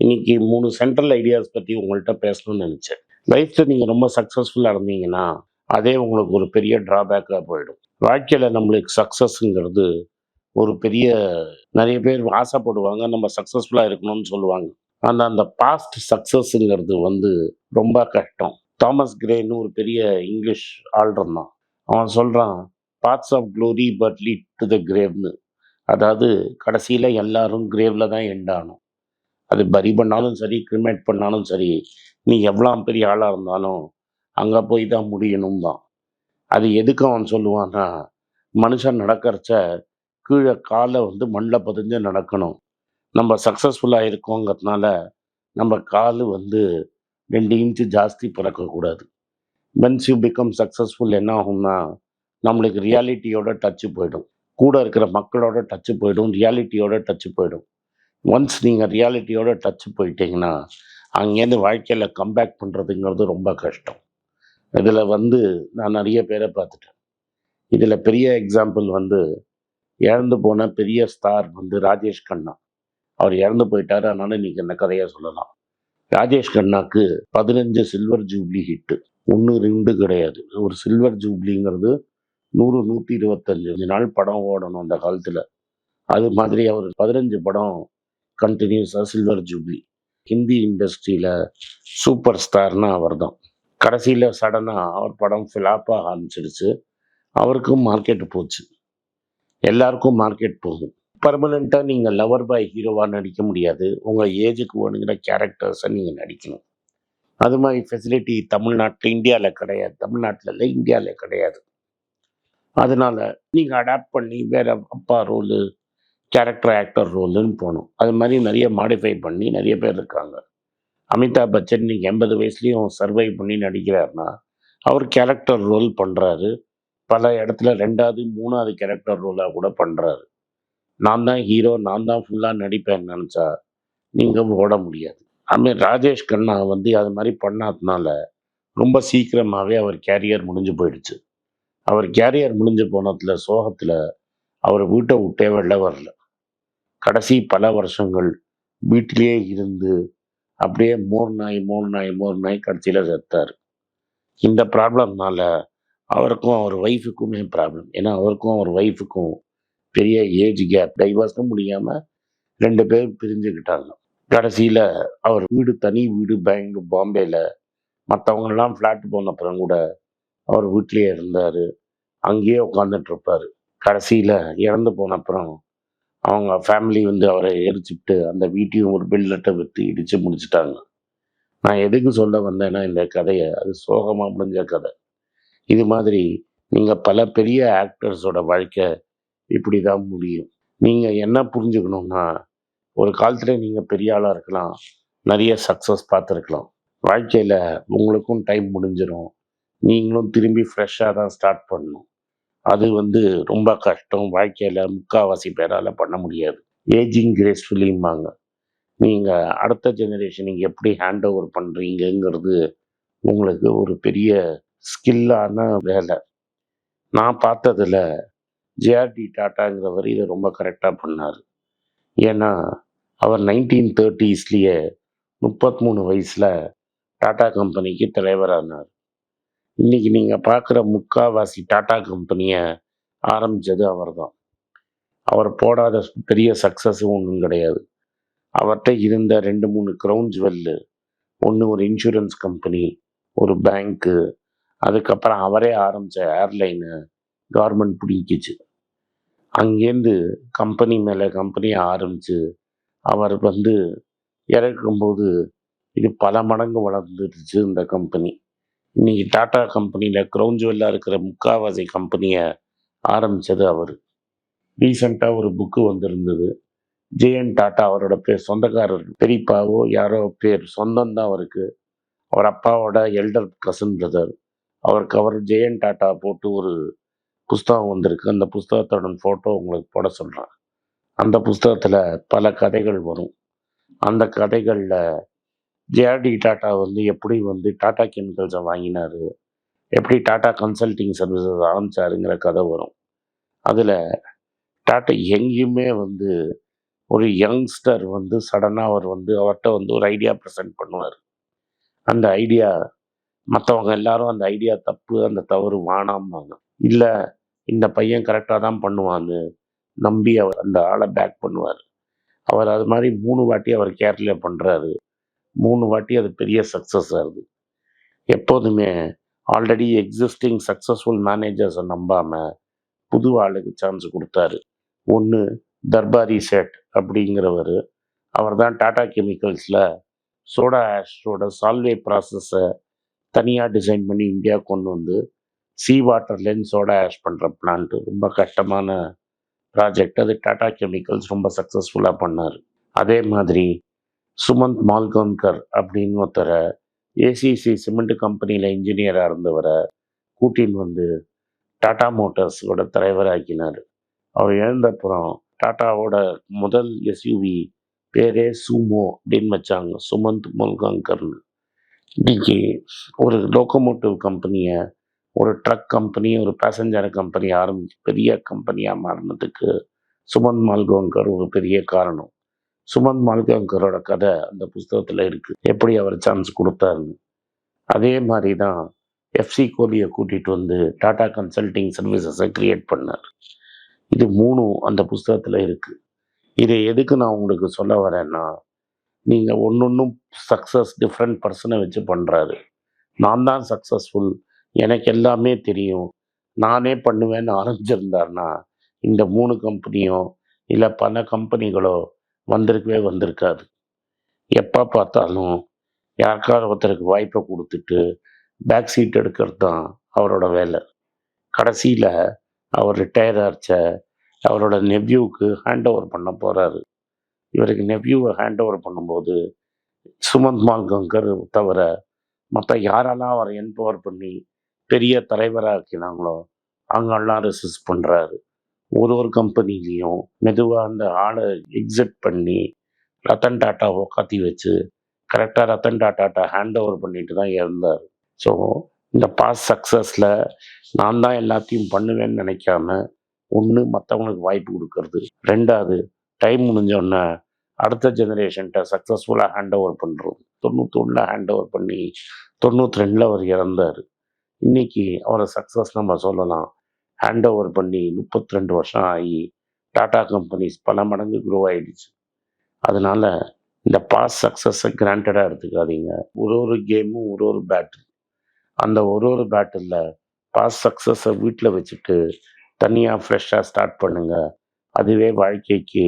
இன்னைக்கு மூணு central ideas பற்றி உங்கள்கிட்ட பேசணும்னு நினச்சேன். லைஃப்பில் நீங்கள் ரொம்ப சக்ஸஸ்ஃபுல்லாக இருந்தீங்கன்னா அதே உங்களுக்கு ஒரு பெரிய ட்ராபேக்காக போயிடும். வாழ்க்கையில் நம்மளுக்கு சக்ஸஸ்ங்கிறது ஒரு பெரிய நிறைய பேர் ஆசைப்படுவாங்க நம்ம சக்ஸஸ்ஃபுல்லாக இருக்கணும்னு சொல்லுவாங்க. ஆனால் அந்த பாஸ்ட் சக்ஸஸ்ங்கிறது வந்து ரொம்ப கஷ்டம். தாமஸ் கிரேன்னு ஒரு பெரிய இங்கிலீஷ் ஆள் அவன் சொல்கிறான் paths of glory but lead to the கிரேவ்னு அதாவது கடைசியில் எல்லாரும் கிரேவில் தான் எண்டானோம் அது பரி பண்ணாலும் சரி கிரிமேட் பண்ணாலும் சரி நீ எவ்வளோ பெரிய ஆளாக இருந்தாலும் அங்கே போய் தான் முடியணும் தான் அது எதுக்கு அவன் சொல்லுவான்னா மனுஷன் நடக்கிறச்ச கீழே காலை வந்து மண்ணில் பதிஞ்சு நடக்கணும். நம்ம சக்ஸஸ்ஃபுல்லாக இருக்கோங்கிறதுனால நம்ம கால் வந்து ரெண்டு இன்ச்சு ஜாஸ்தி பிறக்கக்கூடாது மென்ஸ் யூ பிகம் சக்ஸஸ்ஃபுல் என்ன ஆகும்னா நம்மளுக்கு ரியாலிட்டியோட டச்சு போயிடும். கூட இருக்கிற மக்களோட டச்சு போயிடும் ரியாலிட்டியோட டச்சு போயிடும். ஒன்ஸ் நீங்கள் ரியாலிட்டியோட டச்சு போயிட்டீங்கன்னா அங்கேருந்து வாழ்க்கையில் கம்பேக் பண்ணுறதுங்கிறது ரொம்ப கஷ்டம். இதில் வந்து நான் நிறைய பேரை பார்த்துட்டேன். இதில் பெரிய எக்ஸாம்பிள் வந்து இறந்து போன பெரிய ஸ்டார் வந்து ராஜேஷ் கண்ணா. அவர் இறந்து போயிட்டார் அதனால் இன்றைக்கி என்ன கதையை சொல்லலாம். ராஜேஷ் கண்ணாக்கு பதினஞ்சு சில்வர் ஜூப்ளி ஹிட்டு ஒன்று ரெண்டு கிடையாது. ஒரு சில்வர் ஜூப்ளிங்கிறது நூறு நூற்றி இருபத்தஞ்சு நாள் படம் ஓடணும் அந்த காலத்தில். அது மாதிரி அவர் பதினஞ்சு படம் கண்டினியூஸாக சில்வர் ஜூப்ளி ஹிந்தி இண்டஸ்ட்ரியில் சூப்பர் ஸ்டார்னா அவர் தான் கடைசியில் சடனாக அவர் படம் ஃபிளாப்பாக ஆரம்பிச்சிடுச்சு. அவருக்கும் மார்க்கெட் போச்சு. எல்லாருக்கும் மார்க்கெட் போகும். பர்மனெண்ட்டாக நீங்கள் லவர் பாய் ஹீரோவாக நடிக்க முடியாது. உங்கள் ஏஜுக்கு வேணுங்கிற கேரக்டர்ஸை நீங்கள் நடிக்கணும். அது மாதிரி ஃபெசிலிட்டி தமிழ்நாட்டில் இந்தியாவில் கிடையாது. தமிழ்நாட்டில் இல்லை இந்தியாவில் கிடையாது. அதனால் நீங்கள் அடாப்ட் பண்ணி வேறு அப்பா ரோலு கேரக்டர் ஆக்டர் ரோலுன்னு போகணும் அது மாதிரி நிறைய மாடிஃபை பண்ணி நிறைய பேர் இருக்காங்க. அமிதாப் பச்சன் இன்னைக்கு எண்பது வயசுலேயும் சர்வை பண்ணி நடிக்கிறாருன்னா அவர் கேரக்டர் ரோல் பண்ணுறாரு பல இடத்துல ரெண்டாவது மூணாவது கேரக்டர் ரோலாக கூட பண்ணுறாரு நான் தான் ஹீரோ நான் தான் ஃபுல்லாக நடிப்பேன்னு நினச்சா நீங்கள் ஓட முடியாது. அதுமாதிரி ராஜேஷ் கண்ணா வந்து அது மாதிரி பண்ணாதனால ரொம்ப சீக்கிரமாகவே அவர் கேரியர் முடிஞ்சு போயிடுச்சு. அவர் கேரியர் முடிஞ்சு போனதில் சோகத்தில் அவர் வீட்டை விட்டே வெளில வரல. கடைசி பல வருஷங்கள் வீட்டிலேயே இருந்து அப்படியே மோர் நாய் மோர் நாய் மோர் நாய் கடைசியில் செத்தார். இந்த ப்ராப்ளம்னால அவருக்கும் அவர் ஒய்ஃபுக்குமே ப்ராப்ளம் ஏன்னா அவருக்கும் அவர் ஒய்ஃபுக்கும் பெரிய ஏஜ் கேப் டைவர்ஸும் முடியாமல் ரெண்டு பேர் பிரிஞ்சுக்கிட்டாங்க. கடைசியில் அவர் வீடு தனி வீடு பெங்களூர் பாம்பேயில் மற்றவங்கெல்லாம் ஃப்ளாட் போன அப்புறம் கூட அவர் வீட்டிலேயே இருந்தார். அங்கேயே உட்காந்துட்டு இருப்பார். கடைசியில் இறந்து போன அப்புறம் அவங்க ஃபேமிலி வந்து அவரை எரிச்சுட்டு அந்த வீட்டையும் ஒரு பில்லட்டை விற்று இடித்து முடிச்சிட்டாங்க. நான் எதுக்கு சொல்ல வந்தேன்னா இந்த கதையை அது சோகமாக முடிஞ்ச கதை. இது மாதிரி நீங்கள் பல பெரிய ஆக்டர்ஸோட வாழ்க்கை இப்படி தான் முடியும். நீங்கள் என்ன புரிஞ்சுக்கணும்னா ஒரு காலத்தில் நீங்கள் பெரிய ஆளாக இருக்கலாம் நிறைய சக்ஸஸ் பார்த்துருக்கலாம். வாழ்க்கையில் உங்களுக்கும் டைம் முடிஞ்சிடும் நீங்களும் திரும்பி ஃப்ரெஷ்ஷாக தான் ஸ்டார்ட் பண்ணணும். அது வந்து ரொம்ப கஷ்டம். வாழ்க்கையில் முக்கால்வாசி பேரால் பண்ண முடியாது. ஏஜிங் கிரேஸ்ஃபுல்லிம்பாங்க. நீங்கள் அடுத்த ஜெனரேஷனுக்கு எப்படி ஹேண்ட் ஓவர் பண்ணுறீங்கங்கிறது உங்களுக்கு ஒரு பெரிய ஸ்கில்லான வேலை. நான் பார்த்ததில் ஜேஆர்டி டாட்டாங்கிறவர் இதை ரொம்ப கரெக்டாக பண்ணார். ஏன்னா அவர் நைன்டீன் தேர்ட்டிஸ்லேயே முப்பத்தி மூணு வயசில் டாடா கம்பெனிக்கு தலைவரானார். இன்னைக்கு நீங்கள் பார்க்குற முக்காவாசி டாடா கம்பெனியை ஆரம்பித்தது அவர் தான் அவர் போடாத பெரிய சக்ஸஸும் ஒன்றும் கிடையாது. அவர்கிட்ட இருந்த ரெண்டு மூணு க்ரௌன் ஜுவல்லு ஒன்று ஒரு இன்சூரன்ஸ் கம்பெனி ஒரு பேங்க்கு அதுக்கப்புறம் அவரே ஆரம்பித்த ஏர்லைனு கவர்மெண்ட் பிடிக்கிச்சு அங்கேருந்து கம்பெனி மேலே கம்பெனியை ஆரம்பித்து அவர் வந்து இறக்கும்போது இது பல மடங்கு வளர்ந்துருச்சு இந்த கம்பெனி இன்னைக்கு டாடா கம்பெனியில் க்ரௌன் ஜுவல்லாக இருக்கிற முக்காவாசி கம்பெனியை ஆரம்பித்தது அவர். ரீசண்டாக ஒரு புக்கு வந்திருந்தது. ஜேஎன் டாட்டா அவரோட பேர் சொந்தக்காரர் பெரியப்பாவோ யாரோ பேர் சொந்தம் தான் அவருக்கு. அவர் அப்பாவோட எல்டர் கசன் பிரதர். அவருக்கு அவர் ஜெயன் டாட்டா போட்டு ஒரு புஸ்தகம் வந்திருக்கு. அந்த புஸ்தகத்தோட ஃபோட்டோ உங்களுக்கு போட சொல்கிறேன் அந்த புஸ்தகத்தில் பல கதைகள் வரும். அந்த கதைகளில் ஜேஆர்டி டாட்டா வந்து எப்படி வந்து டாடா கெமிக்கல்ஸை வாங்கினாரு? எப்படி டாடா கன்சல்டிங் சர்வீசஸ் ஆரம்பிச்சாருங்கிற கதை வரும். அதில் டாட்டா எங்கேயுமே வந்து ஒரு யங்ஸ்டர் வந்து சடனாக அவர் வந்து அவர்கிட்ட வந்து ஒரு ஐடியா ப்ரெசென்ட் பண்ணுவார். அந்த ஐடியா மற்றவங்க எல்லாரும் அந்த ஐடியா தப்பு அந்த தவறு வானாம்பாங்க இல்லை இந்த பையன் கரெக்டாக தான் பண்ணுவான்னு நம்பி அவர் அந்த ஆளை பேக் பண்ணுவார். அவர் அது மாதிரி மூணு வாட்டி அவர் கேரளா பண்ணுறாரு மூணு வாட்டி அது பெரிய சக்ஸஸ் ஆகுது எப்போதுமே ஆல்ரெடி எக்ஸிஸ்டிங் சக்ஸஸ்ஃபுல் மேனேஜர்ஸை நம்பாமல் புது ஆளுக்கு சான்ஸ் கொடுத்தாரு. ஒன்று தர்பாரி செட் அப்படிங்கிறவர். அவர் தான் டாடா கெமிக்கல்ஸில் சோடா ஆஷோட சால்வே ப்ராசஸை தனியாக டிசைன் பண்ணி இந்தியா கொண்டு வந்து சீ வாட்டர்லேருந்து சோடா ஆஷ் பண்ணுற பிளான்ட்டு ரொம்ப கஷ்டமான ப்ராஜெக்ட் அது டாடா கெமிக்கல்ஸ் ரொம்ப சக்ஸஸ்ஃபுல்லாக பண்ணார். அதே மாதிரி சுமந்த் மால்கோன்கர் அப்படின்னு ஒருத்தரை ஏசிசி சிமெண்ட் கம்பெனியில் இன்ஜினியராக இருந்தவரை கூட்டின்னு வந்து டாடா மோட்டார்ஸோட தலைவராக்கினார் அவர் இழந்தப்புறம் டாட்டாவோட முதல் எஸ்யூவி பேரே சூமோ அப்படின்னு வச்சாங்க சுமந்த் மல்காங்கர்னு இன்றைக்கி ஒரு லோக்கோமோட்டிவ் கம்பெனியை ஒரு ட்ரக் கம்பெனி ஒரு பேசஞ்சர் கம்பெனி ஆரம்பிச்சு பெரிய கம்பெனியாக மாறினதுக்கு சுமந்த் மால்கோங்கர் ஒரு பெரிய காரணம். சுமந்த் மால்கங்கரோட கதை அந்த புஸ்தகத்தில் இருக்குது எப்படி அவர் சான்ஸ் கொடுத்தாருன்னு. அதே மாதிரி தான் எஃப்சி கோலியை கூட்டிகிட்டு வந்து டாடா கன்சல்டிங் சர்வீசஸை கிரியேட் பண்ணார். இது மூணும் அந்த புஸ்தகத்தில் இருக்குது இதை எதுக்கு நான் உங்களுக்கு சொல்ல வரேன்னா நீங்கள் ஒன்றொன்றும் சக்ஸஸ் டிஃப்ரெண்ட் பர்சனை வச்சு பண்ணுறாரு நான் தான் சக்ஸஸ்ஃபுல் எனக்கு எல்லாமே தெரியும். நானே பண்ணுவேன்னு ஆரம்பிச்சிருந்தாருன்னா இந்த மூணு கம்பெனியோ இல்லை பல கம்பெனிகளோ வந்திருக்கவே வந்திருக்காது. எப்போ பார்த்தாலும் யாருக்காவது ஒருத்தருக்கு வாய்ப்பை கொடுத்துட்டு பேக் சீட் எடுக்கிறது தான் அவரோட வேலை. கடைசியில் அவர் ரிட்டையர் ஆச்ச அவரோட நெவ்யூவுக்கு ஹேண்ட் ஓவர் பண்ண போகிறாரு இவருக்கு நெவ்யூவை ஹேண்ட் ஓவர் பண்ணும்போது சுமந்த் மால்கங்கர் தவிர மற்ற யாரெல்லாம் அவரை என்பவர் பண்ணி பெரிய தலைவராக்கினாங்களோ அவங்கெல்லாம் ரெசிஸ்ட் பண்ணுறாரு ஒரு ஒரு கம்பெனிலையும் மெதுவாக அந்த ஆளை எக்ஸிட் பண்ணி ரத்தன் டாட்டா உக்காத்தி வச்சு கரெக்டாக ரத்தன் டாட்டாட்ட ஹேண்ட் ஓவர் பண்ணிட்டு தான் இருந்தார். ஸோ இந்த பாஸ் சக்ஸஸில் நான் தான் எல்லாத்தையும் பண்ணுவேன்னு நினைக்காம ஒன்று மற்றவங்களுக்கு வாய்ப்பு கொடுக்கறது. ரெண்டாவது டைம் முடிஞ்சோடனே அடுத்த ஜெனரேஷன்கிட்ட சக்ஸஸ்ஃபுல்லாக ஹேண்ட் ஓவர் பண்ணுறோம் தொண்ணூத்தொன்னில் ஹேண்ட் ஓவர் பண்ணி தொண்ணூற்றி ரெண்டில் அவர் இறந்தார். இன்னைக்கு அவரை சக்ஸஸ் நம்ம சொல்லலாம். ஹேண்ட் ஓவர் பண்ணி முப்பத்தி ரெண்டு வருஷம் ஆகி டாடா கம்பெனிஸ் பல மடங்கு க்ரோ ஆகிடுச்சு அதனால் இந்த பாஸ் சக்ஸஸை கிராண்டடாக எடுத்துக்காதீங்க. ஒரு ஒரு கேமும் ஒரு ஒரு பேட்டில் அந்த ஒரு ஒரு பேட்டிலில் பாஸ் சக்ஸஸை வீட்டில் வச்சுட்டு தனியாக ஃப்ரெஷ்ஷாக ஸ்டார்ட் பண்ணுங்கள் அதுவே வாழ்க்கைக்கு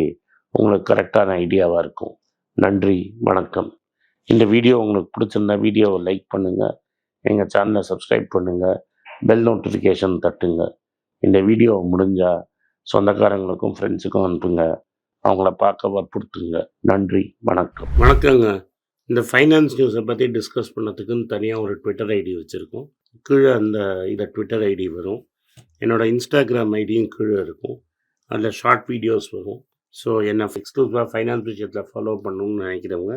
உங்களுக்கு கரெக்டான ஐடியாவாக இருக்கும். நன்றி வணக்கம். இந்த வீடியோ உங்களுக்கு பிடிச்சிருந்தா வீடியோவை லைக் பண்ணுங்கள் எங்கள் சேனலை சப்ஸ்கிரைப் பண்ணுங்கள் பெல் நோட்டிஃபிகேஷன் தட்டுங்க. இந்த வீடியோ முடிஞ்சால் சொந்தக்காரங்களுக்கும் ஃப்ரெண்ட்ஸுக்கும் அனுப்புங்க. அவங்கள பார்க்க வற்புறுத்துங்க. நன்றி வணக்கம். வணக்கங்க. இந்த ஃபைனான்ஸ் நியூஸை பற்றி டிஸ்கஸ் பண்ணதுக்குன்னு தனியாக ஒரு ட்விட்டர் ஐடி வச்சுருக்கோம். கீழே அந்த இதை ட்விட்டர் ஐடி வரும். என்னோடய இன்ஸ்டாகிராம் ஐடியும் கீழே இருக்கும். அதில் ஷார்ட் வீடியோஸ் வரும். ஸோ என்னை எக்ஸ்க்ளூசிவாக ஃபைனான்ஸ் விஷயத்தில் ஃபாலோ பண்ணணும்னு நினைக்கிறவங்க